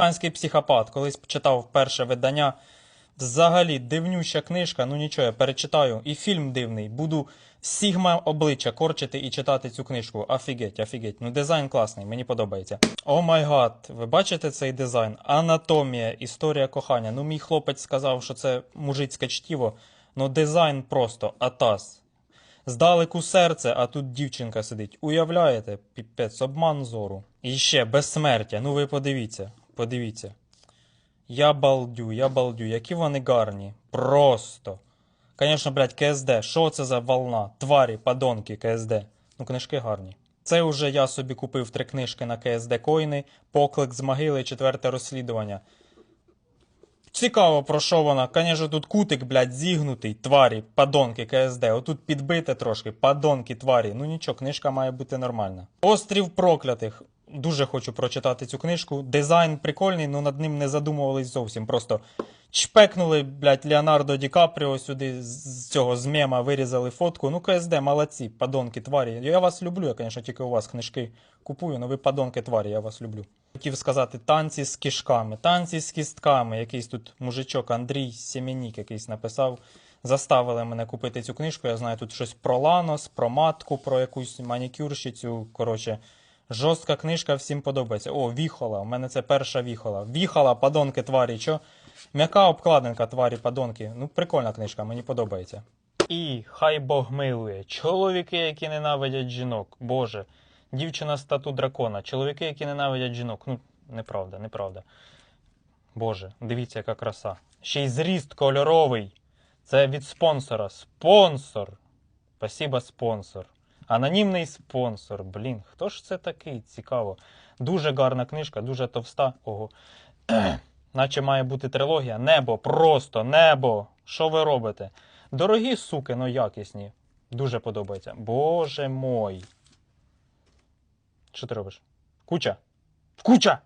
Американський психопат, колись читав перше видання. Взагалі, дивнюща книжка, ну нічого, я перечитаю. І фільм дивний. Буду сігма обличчя корчити і читати цю книжку. Офігеть, офігеть. Ну, дизайн класний, мені подобається. О май гад, ви бачите цей дизайн? Анатомія, історія кохання. Ну, мій хлопець сказав, що це мужицьке чтіво. Ну, дизайн просто атас. Здалеку серце, а тут дівчинка сидить. Уявляєте, піпець, обман зору. І ще безсмертя. Ну ви подивіться, подивіться. Я балдю, я балдю, які вони гарні. Просто. Звісно, блядь, КСД. Що це за волна? Тварі, падонки, КСД. Ну, книжки гарні. Це вже я собі купив три книжки на КСД Койни, Поклик з могили, четверте розслідування. Цікаво, про що вона. Звісно, тут кутик, блядь, зігнутий, тварі, падонки, КСД. Отут підбите трошки, падонки, тварі. Ну нічого, книжка має бути нормальна. Острів проклятих. Дуже хочу прочитати цю книжку. Дизайн прикольний, але над ним не задумувались зовсім. Просто чпекнули, блядь, Леонардо Ді Капріо сюди з цього з мема вирізали фотку. Ну, КСД, молодці, падонки, тварі. Я вас люблю, я, звісно, тільки у вас книжки купую, але ви падонки, тварі, я вас люблю. Хотів сказати танці з кишками, танці з кістками. Якийсь тут мужичок Андрій Сємінік якийсь написав. Заставили мене купити цю книжку. Я знаю тут щось про ланос, про матку, про якусь манікюрщицю. Коротше, жорстка книжка, всім подобається. О, віхола. У мене це перша віхола. Віхола, падонки, тварі. Що? М'яка обкладинка, тварі, падонки. Ну, прикольна книжка, мені подобається. І хай Бог милує. Чоловіки, які ненавидять жінок. Боже. Дівчина з тату дракона. Чоловіки, які ненавидять жінок. Ну, неправда, неправда. Боже, дивіться, яка краса. Ще й зріст кольоровий. Це від спонсора. Спонсор. Спасибо, спонсор. Анонімний спонсор. Блін, хто ж це такий? Цікаво. Дуже гарна книжка, дуже товста. Ого. Наче має бути трилогія. Небо, просто небо. Що ви робите? Дорогі суки, ну якісні. Дуже подобається. Боже мой. Що ти робиш? Куча. Куча!